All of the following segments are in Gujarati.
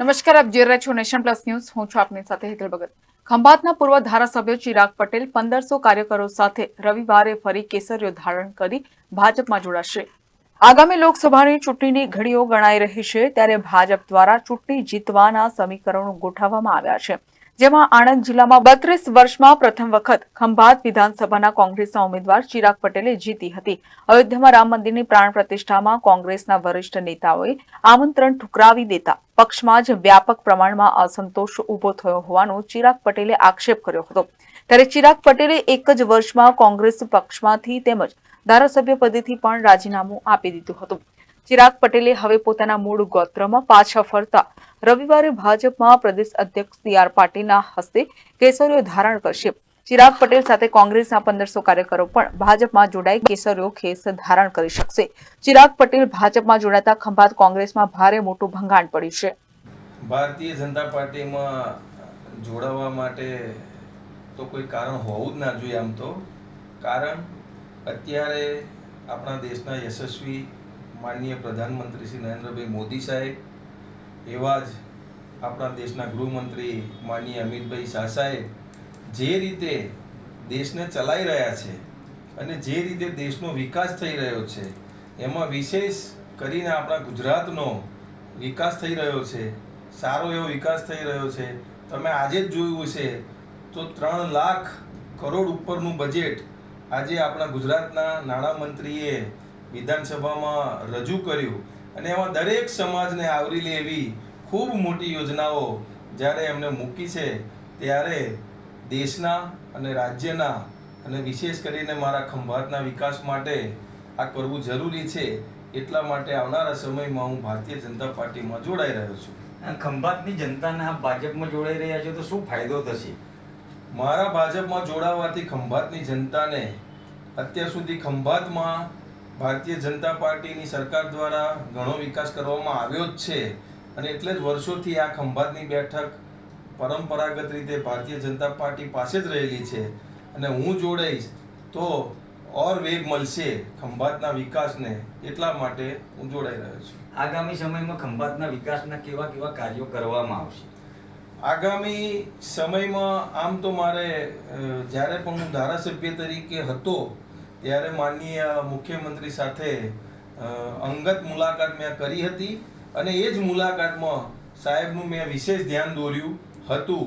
નમસ્કાર, આપ જોઈ રહ્યા છો નેશન પ્લસ ન્યૂઝ. હું છું આપની સાથે હેતલ ભગત. ખંભાતના પૂર્વ ધારાસભ્ય ચિરાગ પટેલ પંદરસો કાર્યકરો સાથે રવિવારે ફરી કેસરીઓ ધારણ કરી ભાજપમાં જોડાશે. આગામી લોકસભાની ચૂંટણીની ઘડીઓ ગણાઈ રહી છે, ત્યારે ભાજપ દ્વારા ચૂંટણી જીતવાના સમીકરણો ગોઠવવામાં આવ્યા છે. જેમાં આણંદ જિલ્લામાં બત્રીસ વર્ષમાં પ્રથમ વખત ખંભાત વિધાનસભાના કોંગ્રેસના ઉમેદવાર ચિરાગ પટેલે જીતી હતી. અયોધ્યામાં રામ મંદિરની પ્રાણ પ્રતિષ્ઠામાં કોંગ્રેસના વરિષ્ઠ નેતાઓએ આમંત્રણ ઠુકરાવી દેતા પક્ષમાં જ વ્યાપક પ્રમાણમાં અસંતોષ ઊભો થયો હોવાનો ચિરાગ પટેલે આક્ષેપ કર્યો હતો. ત્યારે ચિરાગ પટેલે એક જ વર્ષમાં કોંગ્રેસ પક્ષમાંથી તેમજ ધારાસભ્ય પદેથી પણ રાજીનામું આપી દીધું હતું. ચિરાગ પટેલે હવે પોતાના મૂળ ગોત્રમાં પાછા ફરતા રવિવારે ભાજપમાં પ્રદેશ અધ્યક્ષ સી આર પાટીલના હસ્તે કેસરીઓ ધારણ કરશે. ચિરાગ પટેલ સાથે કોંગ્રેસના પંદરસો કાર્યકરો પણ ભાજપમાં જોડાઈ કેસરીઓ ખેસ ધારણ કરી શકશે. ચિરાગ પટેલ ભાજપમાં જોડાતા ખંભાત કોંગ્રેસમાં ભારે મોટું ભંગાણ પડ્યું છે. ભારતીય જનતા પાર્ટીમાં જોડાવા માટે તો કોઈ કારણ હોવું જ ના જોઈએ આમ તો. કારણ અત્યારે આપણા દેશના યશસ્વી માનનીય પ્રધાનમંત્રી શ્રી નરેન્દ્રભાઈ મોદી સાહેબ, એવા જ આપણા દેશના ગૃહમંત્રી માનનીય અમિતભાઈ શાહ સાહેબ, જે રીતે દેશને ચલાવી રહ્યા છે અને જે રીતે દેશનો વિકાસ થઈ રહ્યો છે, એમાં વિશેષ કરીને આપણા ગુજરાતનો વિકાસ થઈ રહ્યો છે, સારો એવો વિકાસ થઈ રહ્યો છે. તમે આજે જ જોયું હશે, તો ત્રણ લાખ કરોડ ઉપરનું બજેટ આજે આપણા ગુજરાતના નાણામંત્રીએ વિધાનસભામાં રજૂ કર્યું. અને એમાં દરેક સમાજને આવરી લે એવી ખૂબ મોટી યોજનાઓ જ્યારે એમને મૂકી છે ત્યારે દેશના અને રાજ્યના અને વિશેષ કરીને મારા ખંભાતના વિકાસ માટે આ કરવું જરૂરી છે. એટલા માટે આવનારા સમયમાં હું ભારતીય જનતા પાર્ટીમાં જોડાઈ રહ્યો છું. ખંભાતની જનતાને આ ભાજપમાં જોડાઈ રહ્યા છો તો શું ફાયદો થશે? મારા ભાજપમાં જોડાવાથી ખંભાતની જનતાને અત્યાર સુધી ખંભાતમાં ભારતીય જનતા પાર્ટીની સરકાર દ્વારા ઘણો વિકાસ કરવામાં આવ્યો જ છે અને એટલે જ વર્ષોથી આ ખંભાતની બેઠક પરંપરાગત રીતે ભારતીય જનતા પાર્ટી પાસે જ રહેલી છે. અને હું જોડાઈશ તો ઓર વેગ મળશે ખંભાતના વિકાસને એટલા માટે હું જોડાઈ રહ્યો છું. આગામી સમયમાં ખંભાતના વિકાસના કેવા કેવા કાર્યો કરવામાં આવશે? આગામી સમયમાં આમ તો મારે જ્યારે પણ હું ધારાસભ્ય તરીકે હતો ત્યારે માનનીય મુખ્યમંત્રી સાથે અંગત મુલાકાત મેં કરી હતી અને એ જ મુલાકાતમાં સાહેબનું મેં વિશેષ ધ્યાન દોર્યું હતું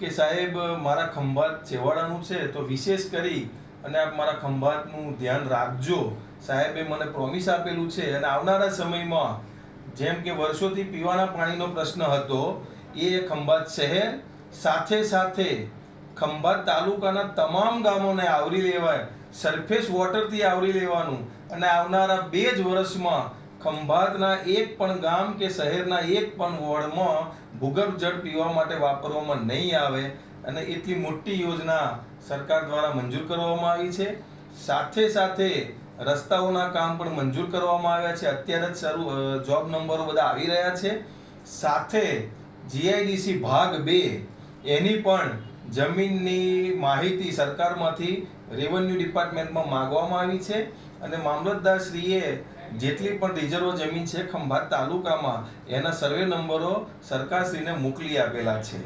કે સાહેબ, મારા ખંભાત છેવાડાનું છે તો વિશેષ કરી અને આપ મારા ખંભાતનું ધ્યાન રાખજો. સાહેબે મને પ્રોમિસ આપેલું છે અને આવનારા સમયમાં જેમ કે વર્ષોથી પીવાના પાણીનો પ્રશ્ન હતો, એ ખંભાત શહેર સાથે સાથે ખંભાત તાલુકાના તમામ ગામોને આવરી લેવાય સરફેસ વોટરથી આવરી લેવાનું અને આવનારા બે જ વર્ષમાં ખંભાતના એક પણ ગામ કે શહેરના એક પણ વોર્ડમાં ભૂગર્ભ જળ પીવા માટે વાપરવામાં નહીં આવે અને એટલી મોટી યોજના સરકાર દ્વારા મંજૂર કરવામાં આવી છે. સાથે સાથે રસ્તાઓના કામ પણ મંજૂર કરવામાં આવ્યા છે. અત્યારે જ શરૂ જોબ નંબરો બધા આવી રહ્યા છે. સાથે જીઆઈડીસી ભાગ બે, એની પણ જમીનની માહિતી સરકારમાંથી રેવન્યુ ડિપાર્ટમેન્ટમાં માગવામાં આવી છે અને મામલતદારશ્રીએ જેટલી પણ રિઝર્વ જમીન છે ખંભાત તાલુકામાં, એના સર્વે નંબરો સરકારશ્રીને મોકલી આપેલા છે.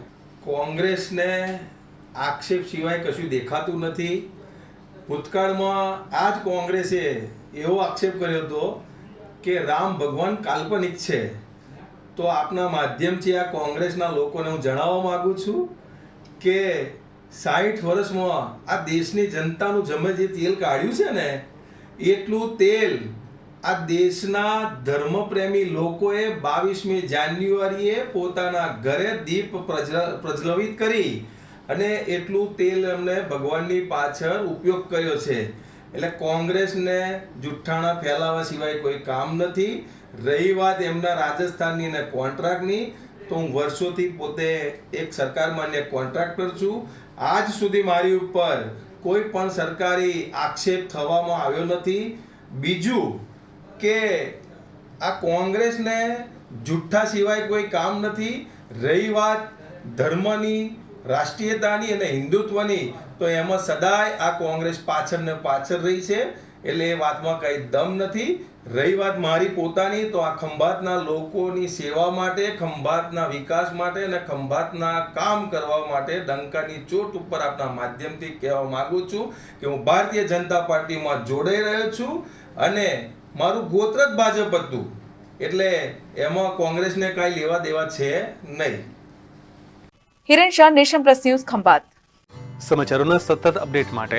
કોંગ્રેસને આક્ષેપ સિવાય કશું દેખાતું નથી. ભૂતકાળમાં આ જ કોંગ્રેસે એવો આક્ષેપ કર્યો હતો કે રામ ભગવાન કાલ્પનિક છે. તો આપના માધ્યમથી આ કોંગ્રેસના લોકોને હું જણાવવા માગું છું કે સાઠ વર્ષમાં આ દેશની જનતાનું જમે જે તેલ કાઢ્યું છે ને, એટલું તેલ આ દેશના ધર્મપ્રેમી લોકોએ બાવીસમી જાન્યુઆરીએ પોતાના ઘરે દીપ પ્રજ્વ- પ્રજ્વલિત કરી અને એટલું તેલ એમને ભગવાનની પાછળ ઉપયોગ કર્યો છે. એટલે કોંગ્રેસને જુઠ્ઠાણા ફેલાવા સિવાય કોઈ કામ નથી. રહી વાત એમના રાજસ્થાનની અને કોન્ટ્રાક્ટની. તો હું વર્ષોથી પોતે એક સરકાર માન્ય કોન્ટ્રાક્ટર છું. આજ સુધી મારી ઉપર કોઈ પણ સરકારી આક્ષેપ થવામાં આવ્યો નથી. બીજું કે આ કોંગ્રેસને જુઠ્ઠા સિવાય કોઈ કામ નથી. રહી વાત ધર્મની, રાષ્ટ્રીયતાની અને હિન્દુત્વની, તો એમાં સદાય આ કોંગ્રેસ પાછળ ને પાછળ રહી છે. એટલે એ વાતમાં કંઈ દમ નથી. રહી વાત મારી પોતાની તો આ ખંભાતના લોકોની સેવા માટે ખંભાતના વિકાસ માટે અને ખંભાતના કામ કરવા માટે ડંકાની ચોટ ઉપર આપના માધ્યમથી કહેવા માંગુ છું કે હું ભારતીય જનતા પાર્ટીમાં જોડાઈ રહ્યો છું અને મારું ગોત્ર જ ભાજપ હતું. એટલે એમાં કોંગ્રેસને કાંઈ લેવા દેવા છે નહીં. Hiren Shah Nation Plus News Khambhat. સમાચારોના સતત અપડેટ માટે